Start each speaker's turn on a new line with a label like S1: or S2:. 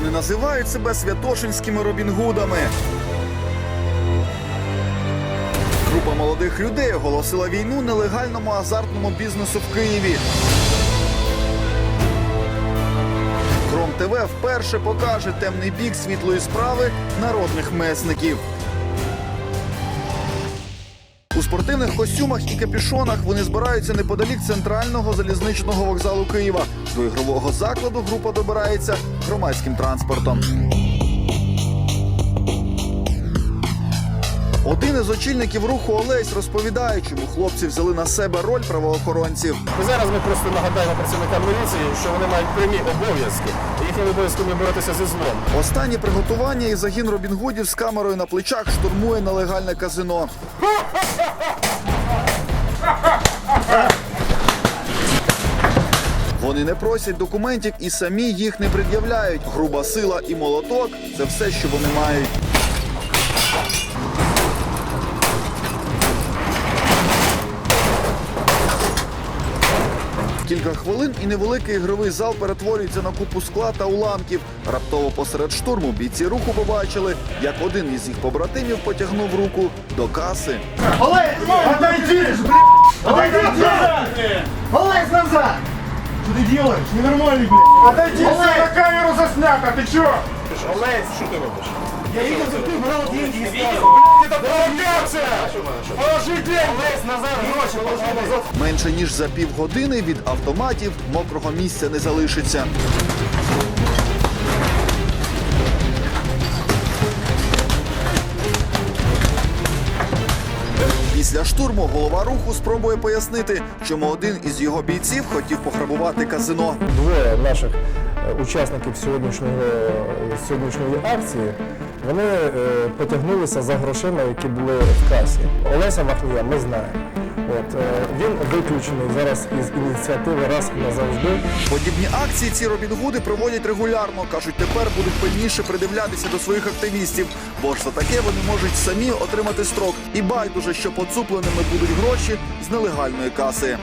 S1: Вони називають себе святошинськими Робінгудами. Група молодих людей оголосила війну нелегальному азартному бізнесу в Києві. Кром ТВ вперше покаже темний бік світлої справи народних месників. У спортивних костюмах і капюшонах вони збираються неподалік центрального залізничного вокзалу Києва. До ігрового закладу група добирається громадським транспортом. Один із очільників руху Олесь розповідає, чому хлопці взяли на себе роль правоохоронців.
S2: Зараз ми просто нагадаємо працівникам міліції, що вони мають прямі обов'язки. Їхніми обов'язками боротися зі злом.
S1: Останні приготування і загін Робінгудів з камерою на плечах штурмує нелегальне казино. Вони не просять документів і самі їх не пред'являють. Груба сила і молоток це все, що вони мають. Кілька хвилин і невеликий ігровий зал перетворюється на купу скла та уламків. Раптово посеред штурму бійці руху побачили, як один із їх побратимів потягнув руку до каси.
S3: Олесь, отойди! Отойди назад! Олесь, назад! Что ты делаешь? Ненормальный, блядь! Отойди, все на камеру заснято, ты чё?
S2: Олесь, що ти робиш?
S3: Я видел, как ты брал деньги из кассы.
S2: Це провокація! Положи деньги! Назад гроші, назад.
S1: Менше ніж за півгодини від автоматів мокрого місця не залишиться. Після штурму голова руху спробує пояснити, чому один із його бійців хотів пограбувати казино.
S4: Двоє наших е, учасників сьогоднішнього, сьогоднішньої акції вони е, потягнулися за грошима, які були в касі. Олеся Махнія ми знаємо. От, е, він виключений зараз із ініціативи раз і назавжди.
S1: Подібні акції ці Робінгуди проводять регулярно. кажуть, тепер будуть пильніше придивлятися до своїх активістів, бо ж за таке вони можуть самі отримати строк. І байдуже, що поцупленими будуть гроші з нелегальної каси.